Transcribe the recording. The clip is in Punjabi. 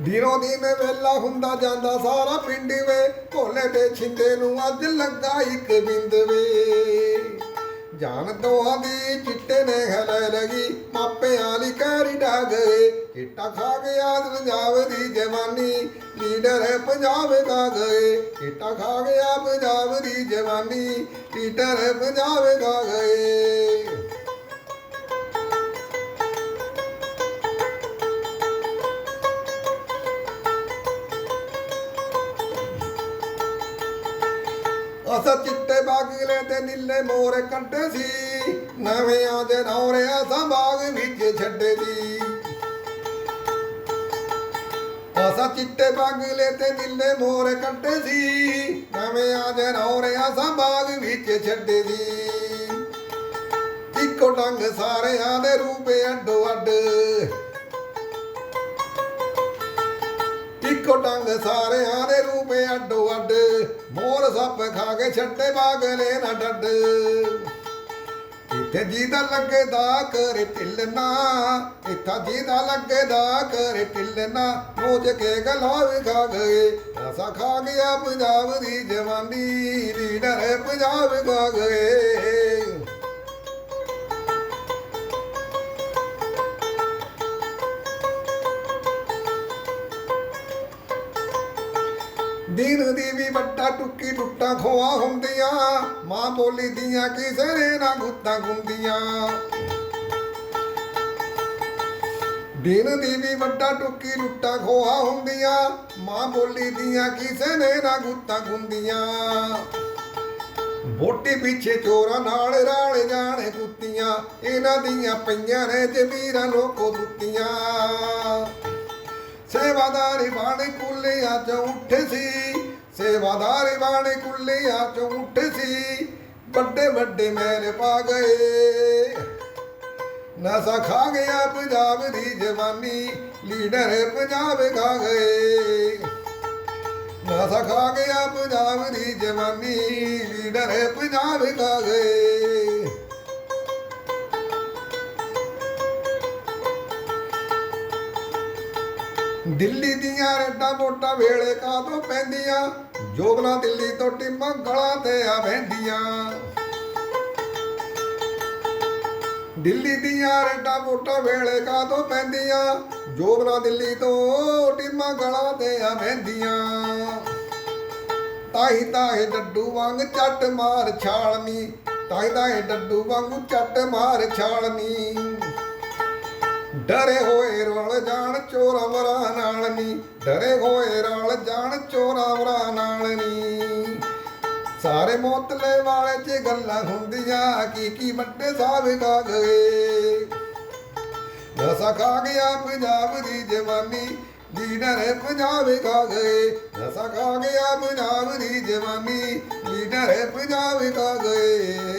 ਦਿਨੋਂ ਦਿਨ ਵੇਲਾ ਹੁੰਦਾ ਜਾਂਦਾ, ਸਾਰਾ ਪਿੰਡ ਵੇ। ਭੋਲੇ ਦੇ ਛਿੰਦੇ ਨੂੰ ਅੱਜ ਲੱਗਾ ਇੱਕ ਬਿੰਦ ਵੇ। ਜਾਨ ਦੋਹਾਂ ਦੀ ਚਿੱਟੇ ਨੇ ਹਲੇ ਲਗੀ ਮਾਪਿਆਂ ਲਈ ਕਹਿਰੀ ਡਾ ਗਏ ਚਿੱਟਾ ਖਾ ਗਿਆ ਪੰਜਾਬ ਦੀ ਜਵਾਨੀ, ਲੀਡਰ ਹੈ ਪੰਜਾਬ ਦਾ ਗਏ ਚਿੱਟਾ ਖਾ ਗਿਆ ਪੰਜਾਬ ਦੀ ਜਵਾਨੀ, ਲੀਡਰ ਹੈ ਪੰਜਾਬ ਦਾ ਗਏ ਅਸਾਂ ਚਿੱਟੇ ਬਾਗਲੇ ਤੇ ਨੀਲੇ ਮੋਰੇ ਕੰਟੇ ਸੀ। ਨਵੇਂ ਦੇ ਨੌਰੇ ਅਸਾਂ ਬਾਗ ਵਿੱਚ ਛੱਡੇ ਦੀ ਅਸਾਂ ਚਿੱਟੇ ਬਾਗਲੇ ਤੇ ਨੀਲੇ ਮੋਰੇ ਕੰਟੇ ਸੀ। ਨਵੇਂ ਦੇ ਨੌਰੇ ਅਸਾਂ ਬਾਗ ਵਿੱਚ ਛੱਡੇ ਦੀ ਇੱਕੋ ਡੰਗ ਸਾਰਿਆਂ ਦੇ ਰੂਪੇ ਅੱਡੋ ਅੱਡ। ਇੱਕੋ ਡੰਗ ਸਾਰਿਆਂ ਦੇ ਰੂਪੇ ਅੱਡੋ ਅੱਡ। ਮੋਰ ਸੱਪ ਖਾ ਕੇ ਛੱਡੇ ਬਾਗਲੇ ਨਾ ਡੱਡ। ਇੱਥੇ ਜਿਹਦਾ ਲੱਗਦਾ ਕਰੇ ਢਿੱਲਣਾ ਇੱਥਾ ਜੀਦਾ ਲੱਗਦਾ ਕਰੇ ਢਿੱਲਣਾ ਨੋਚ ਕੇ ਗਲਾ ਵਿਖਾ ਗਏ ਐਸਾ ਖਾ ਗਿਆ ਪੰਜਾਬ ਦੀ ਜਵਾਨੀ ਲੀਡਰ ਹੈ ਪੰਜਾਬ ਖਾ ਗਏ ਦਿਨ ਦੀ ਵੀ ਵੱਟਾ ਟੁੱਕੀ ਟੁੱਟਾਂ ਖੋਆ ਹੁੰਦੀਆਂ। ਮਾਂ ਬੋਲੀ ਦੀਆਂ ਕਿਸੇ ਨੇ ਨਾ ਗੁੱਤਾਂ ਗੁੰਦੀਆਂ। ਦਿਨ ਦੀ ਵੀ ਵੱਡਾ ਟੁੱਕੀ ਟੁੱਟਾਂ ਖੋਆ ਹੁੰਦੀਆਂ। ਮਾਂ ਬੋਲੀ ਦੀਆਂ ਕਿਸੇ ਨੇ ਨਾ ਗੁੱਤਾਂ ਗੁੰਦੀਆਂ। ਬੋਟੀ ਪਿੱਛੇ ਚੋਰਾਂ ਨਾਲ ਰਾਲ ਜਾਣੇ ਕੁੱਤੀਆਂ ਇਹਨਾਂ ਦੀਆਂ ਪਈਆਂ ਨੇ ਜਮੀਰਾਂ ਲੋਕੋ ਦੁੱਤੀਆਂ। ਸੇਵਾਦਾਰੀ ਬਾਣੇ ਕੁੱਲਿਆਂ ਅੱਜ ਉੱਠੇ ਸੀ। ਸੇਵਾਦਾਰੀ ਬਾਣੇ ਕੁੱਲਿਆਂ ਚੋਂ ਉੱਠੇ ਸੀ। ਵੱਡੇ ਵੱਡੇ ਮਹਿਲ ਪਾ ਗਏ। ਨਸਾ ਖਾ ਗਿਆ ਪੰਜਾਬ ਦੀ ਜਵਾਨੀ, ਲੀਡਰ ਪੰਜਾਬ ਖਾ ਗਏ। ਨਸਾ ਖਾ ਗਿਆ ਪੰਜਾਬ ਦੀ ਜਵਾਨੀ, ਲੀਡਰ ਪੰਜਾਬ ਖਾ ਗਏ। ਦਿੱਲੀ ਦੀਆਂ ਰੇਡਾਂ ਵੋਟਾਂ ਵੇਲੇ ਕਾਦੋਂ ਪੈਂਦੀਆਂ? ਜੋਗਨਾ ਦਿੱਲੀ ਤੋਂ ਟਿੰਮਾਂ ਗਲਾਂ ਤੇ ਆ ਵਹਿੰਦੀਆਂ ਦਿੱਲੀ ਦੀਆਂ ਰੇਡਾਂ ਵੋਟਾਂ ਵੇਲੇ ਕਾਦੋਂ ਪੈਂਦੀਆਂ? ਜੋਗਲਾ ਦਿੱਲੀ ਤੋਂ ਟਿੰਮਾਂ ਗਲਾਂ ਤੇ ਆ ਵਹਿੰਦੀਆਂ ਤਾਹੀ ਤਾਏ ਡੱਡੂ ਵਾਂਗ ਚੱਟ ਮਾਰ ਛਾਲਨੀ, ਤਾਹੀ ਤਾਹੀ ਡੱਡੂ ਵਾਂਗ ਚੱਟ ਮਾਰ ਛਾਲਨੀ। ਡਰੇ ਹੋਏ ਰਲ ਜਾਣ ਚੋਰਾਂ ਵਰਾਂ ਨਾਲ ਨੀ। ਡਰੇ ਹੋਏ ਰਲ ਜਾਣ ਚੋਰਾਂ ਵਰਾਂ ਨਾਲ ਨੀ। ਸਾਰੇ ਮੋਤਲੇ ਵਾਲੇ ਚ ਗੱਲਾਂ ਹੁੰਦੀਆਂ, ਕੀ ਕੀ ਵੱਡੇ ਸਾਹਿਬ ਖਾ ਗਏ ਨਸਾ ਖਾ ਗਿਆ ਪੰਜਾਬ ਦੀ ਜਵਾਨੀ, ਲੀਡਰ ਪੰਜਾਬ ਖਾ ਗਏ ਨਸਾ ਖਾ ਗਿਆ ਪੰਜਾਬ ਦੀ ਜਵਾਨੀ, ਲੀਡਰ ਪੰਜਾਬ ਖਾ ਗਏ